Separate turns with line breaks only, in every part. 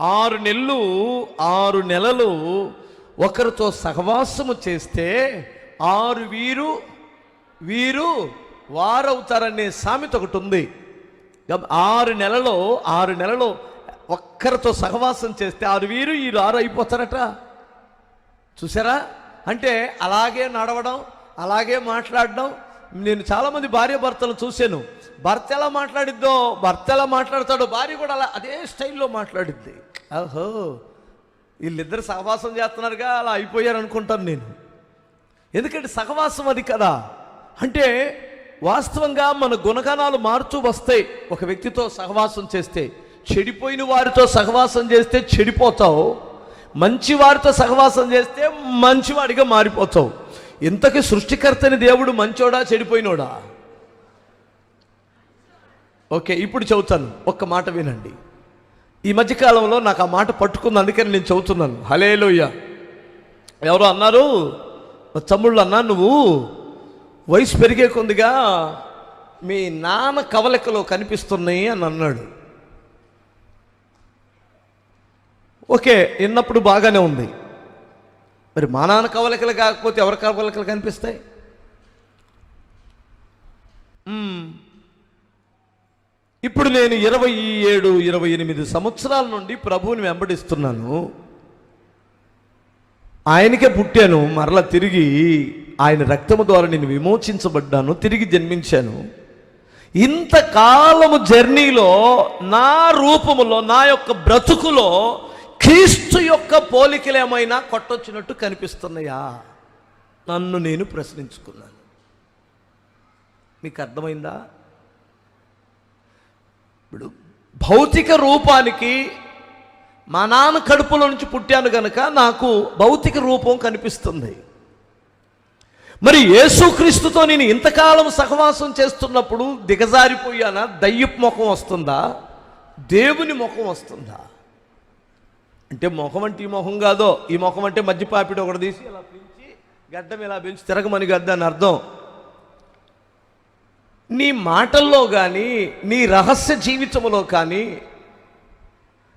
ఆరు నెలలు ఆరు నెలలు ఒకరితో సహవాసము చేస్తే ఆరు వీరు వీరు వారవుతారనే సామెత ఒకటి ఉంది ఆరు నెలలో ఆరు నెలలో ఒక్కరితో సహవాసం చేస్తే ఆరు వీరు వీరు ఆరు అయిపోతారట. చూసారా? అంటే అలాగే నడవడం అలాగే మాట్లాడడం నేను చాలామంది భార్య భర్తలు చూశాను. భర్త ఎలా మాట్లాడిద్దో భర్త ఎలా మాట్లాడతాడో భార్య కూడా అలా అదే స్టైల్లో మాట్లాడిద్ది. ఓహో వీళ్ళిద్దరు సహవాసం చేస్తున్నారుగా అలా అయిపోయారు అనుకుంటాను నేను. ఎందుకంటే సహవాసం అది కదా. అంటే వాస్తవంగా మన గుణగణాలు మారుతూ వస్తాయి. ఒక వ్యక్తితో సహవాసం చేస్తే చెడిపోయిన వారితో సహవాసం చేస్తే చెడిపోతావు. మంచి వారితో సహవాసం చేస్తే మంచివాడిగా మారిపోతావు. ఇంతకీ సృష్టికర్తని దేవుడు మంచోడా చెడిపోయినోడా? ఓకే ఇప్పుడు చెబుతాను. ఒక్క మాట వినండి. ఈ మధ్యకాలంలో నాకు ఆ మాట పట్టుకుంది అందుకని నేను చెబుతున్నాను. హలేలోయ్య ఎవరో అన్నారు తమ్ముళ్ళు అన్నా నువ్వు వయసు పెరిగే కొద్దిగా మీ నాన్న కవలికలో కనిపిస్తున్నాయి అని అన్నాడు. ఓకే విన్నప్పుడు బాగానే ఉంది. మరి మా నాన్న కవలికలు కాకపోతే ఎవరి కవలికలు కనిపిస్తాయి? ఇప్పుడు నేను ఇరవై ఏడు ఇరవై ఎనిమిది సంవత్సరాల నుండి ప్రభువుని వెంబడిస్తున్నాను. ఆయనకే పుట్టాను మరలా తిరిగి ఆయన రక్తము ద్వారా నేను విమోచించబడ్డాను తిరిగి జన్మించాను. ఇంతకాలము జర్నీలో నా రూపములో నా యొక్క బ్రతుకులో క్రీస్తు యొక్క పోలికలు ఏమైనా కొట్టొచ్చినట్టు కనిపిస్తున్నాయా? నన్ను నేను ప్రశ్నించుకున్నాను. మీకు అర్థమైందా? ఇప్పుడు భౌతిక రూపానికి మా నాన్న కడుపులో నుంచి పుట్టాను గనుక నాకు భౌతిక రూపం కనిపిస్తుంది. మరి యేసుక్రీస్తుతో నేను ఇంతకాలం సహవాసం చేస్తున్నప్పుడు దిగజారిపోయానా? దయ్యపు ముఖం వస్తుందా? దేవుని ముఖం వస్తుందా? అంటే ముఖం అంటే ఈ ముఖం కాదో ఈ ముఖం అంటే మధ్య పాపిడి ఒకటి తీసి ఇలా పెంచి గడ్డం ఇలా పెంచి తిరగమని గద్ద అని అర్థం. నీ మాటల్లో కానీ నీ రహస్య జీవితంలో కానీ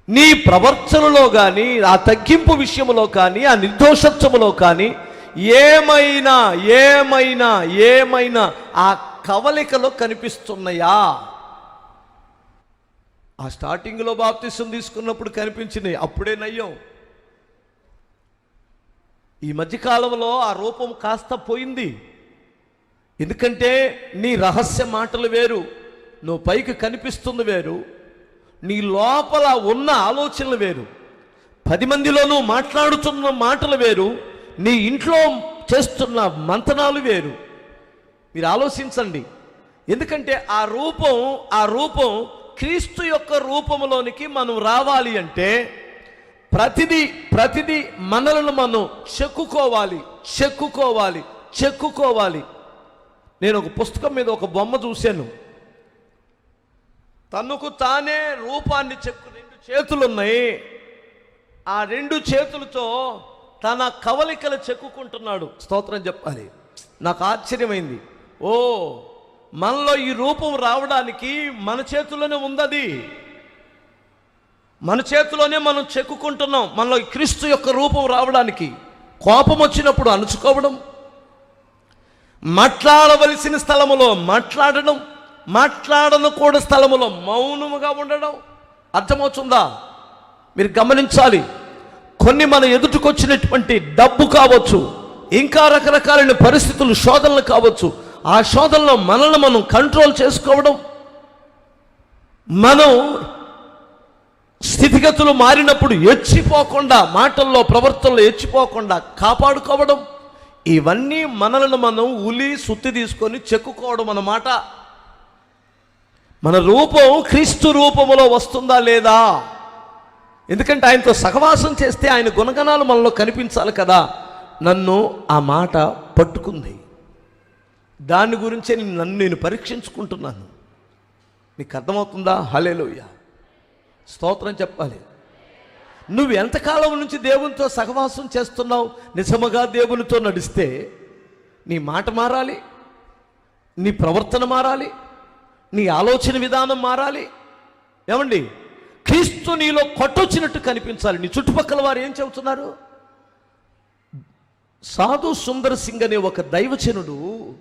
నీ ప్రవర్తనలో కానీ ఆ తగ్గింపు విషయంలో కానీ ఆ నిర్దోషత్వములో కానీ ఏమైనా ఏమైనా ఏమైనా ఆ కవలికలో కనిపిస్తున్నాయా? ఆ స్టార్టింగ్లో బాప్తిసం తీసుకున్నప్పుడు కనిపించినాయి అప్పుడే నయ్యం. ఈ మధ్యకాలంలో ఆ రూపం కాస్త పోయింది. ఎందుకంటే నీ రహస్య మాటలు వేరు నువ్వు పైకి కనిపిస్తుంది వేరు నీ లోపల ఉన్న ఆలోచనలు వేరు పది మందిలో నువ్వు మాట్లాడుతున్న మాటలు వేరు నీ ఇంట్లో చేస్తున్న మంతనాలు వేరు. మీరు ఆలోచించండి. ఎందుకంటే ఆ రూపం ఆ రూపం క్రీస్తు యొక్క రూపంలోనికి మనం రావాలి అంటే ప్రతిదీ ప్రతిదీ మనలను మనం చెక్కుకోవాలి చెక్కుకోవాలి చెక్కుకోవాలి. నేను ఒక పుస్తకం మీద ఒక బొమ్మ చూశాను. తనకు తానే రూపాన్ని చెక్కు రెండు చేతులు ఉన్నాయి ఆ రెండు చేతులతో తన కవలికలు చెక్కుకుంటున్నాడు. స్తోత్రం చెప్పాలి. నాకు ఆశ్చర్యమైంది. ఓ మనలో ఈ రూపం రావడానికి మన చేతుల్లోనే ఉందది. మన చేతిలోనే మనం చెక్కుకుంటున్నాం. మనలో ఈ క్రీస్తు యొక్క రూపం రావడానికి కోపం వచ్చినప్పుడు అణుచుకోవడం మాట్లాడవలసిన స్థలములో మాట్లాడడం మాట్లాడనకూడ స్థలములో మౌనముగా ఉండడం అర్థమవుతుందా? మీరు గమనించాలి. కొన్ని మన ఎదుటికొచ్చినటువంటి డబ్బు కావచ్చు ఇంకా రకరకాలైన పరిస్థితులు శోధనలు కావచ్చు ఆ శోధనలో మనల్ని మనం కంట్రోల్ చేసుకోవడం మనం స్థితిగతులు మారినప్పుడు ఎచ్చిపోకుండా మాటల్లో ప్రవర్తనలో ఎచ్చిపోకుండా కాపాడుకోవడం ఇవన్నీ మనలను మనం ఉలి సుత్తి తీసుకొని చెక్కుకోవడం అన్నమాట మన రూపం క్రీస్తు రూపములో వస్తుందా లేదా? ఎందుకంటే ఆయనతో సహవాసం చేస్తే ఆయన గుణగణాలు మనలో కనిపించాలి కదా. నన్ను ఆ మాట పట్టుకుంది. దాని గురించే నేను- నన్ను నేను పరీక్షించుకుంటున్నాను. నీకు అర్థమవుతుందా? హలేలోయ స్తోత్రం చెప్పాలి. నువ్వు ఎంతకాలం నుంచి దేవునితో సహవాసం చేస్తున్నావు? నిజముగా దేవునితో నడిస్తే నీ మాట మారాలి నీ ప్రవర్తన మారాలి నీ ఆలోచన విధానం మారాలి. ఏమండి? క్రీస్తు నీలో కొట్టొచ్చినట్టు కనిపించాలి. నీ చుట్టుపక్కల వారు ఏం చెబుతున్నారు? సాధు సుందర్ సింగ్ అనే ఒక దైవచనుడు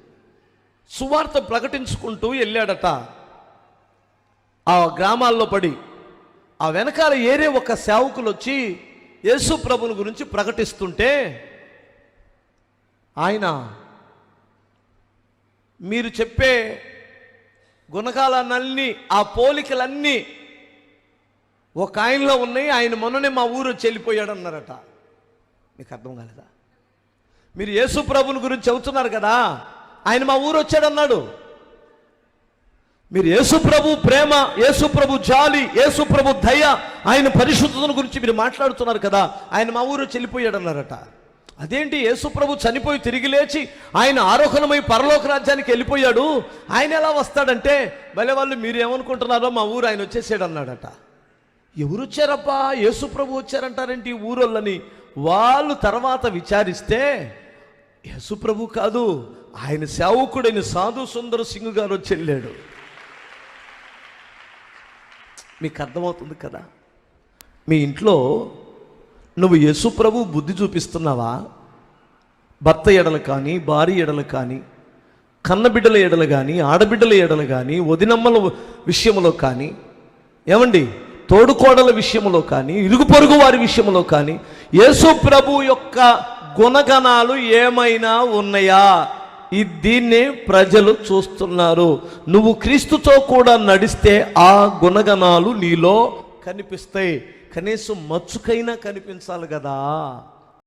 సువార్త ప్రకటించుకుంటూ వెళ్ళాడట. ఆ గ్రామాల్లో పడి ఆ వెనకాల ఏరే ఒక సేవకులు వచ్చి యేసు ప్రభుని గురించి ప్రకటిస్తుంటే ఆయన మీరు చెప్పే గుణకాలన్నీ ఆ పోలికలన్నీ ఒక ఆయనలో ఉన్నాయి ఆయన మొన్ననే మా ఊరు చెల్లిపోయాడు అన్నారట మీకు అర్థం కాలేదా? మీరు యేసు ప్రభుని గురించి చెబుతున్నారు కదా? ఆయన మా ఊరు వచ్చాడన్నాడు. మీరు యేసుప్రభు ప్రేమ యేసుప్రభు జాలి యేసుప్రభు దయ ఆయన పరిశుద్ధతను గురించి మీరు మాట్లాడుతున్నారు కదా ఆయన మా ఊరు చెల్లిపోయాడు అన్నారట అదేంటి యేసుప్రభు చనిపోయి తిరిగి లేచి ఆయన ఆరోహణమై పరలోక రాజ్యానికి వెళ్ళిపోయాడు. ఆయన ఎలా వస్తాడంటే భలే వాళ్ళు మీరు ఏమనుకుంటున్నారో మా ఊరు ఆయన వచ్చేసాడు అన్నాడట ఎవరు వచ్చారబ్బా? యేసుప్రభు వచ్చారంటారేంటి ఈ ఊరోళ్ళని? వాళ్ళు తర్వాత విచారిస్తే యేసుప్రభు కాదు ఆయన సేవకుడైన సాధు సుందర సింగ్ గారు వచ్చి వెళ్ళాడు. మీకు అర్థమవుతుంది కదా? మీ ఇంట్లో నువ్వు యశు ప్రభు బుద్ధి చూపిస్తున్నావా? భర్త ఎడలు కానీ భార్య ఎడలు కానీ కన్నబిడ్డల ఎడలు కానీ ఆడబిడ్డల ఎడలు కానీ వదినమ్మల విషయంలో కానీ ఏమండి? తోడుకోడల విషయంలో కానీ ఇరుగు పొరుగు వారి విషయంలో కానీ యేసు ప్రభు యొక్క గుణగణాలు ఏమైనా ఉన్నాయా? ఈ దీన్నే ప్రజలు చూస్తున్నారు. నువ్వు క్రీస్తుతో కూడా నడిస్తే ఆ గుణగణాలు నీలో కనిపిస్తాయి. కనీసం మచ్చుకైనా కనిపించాలి కదా.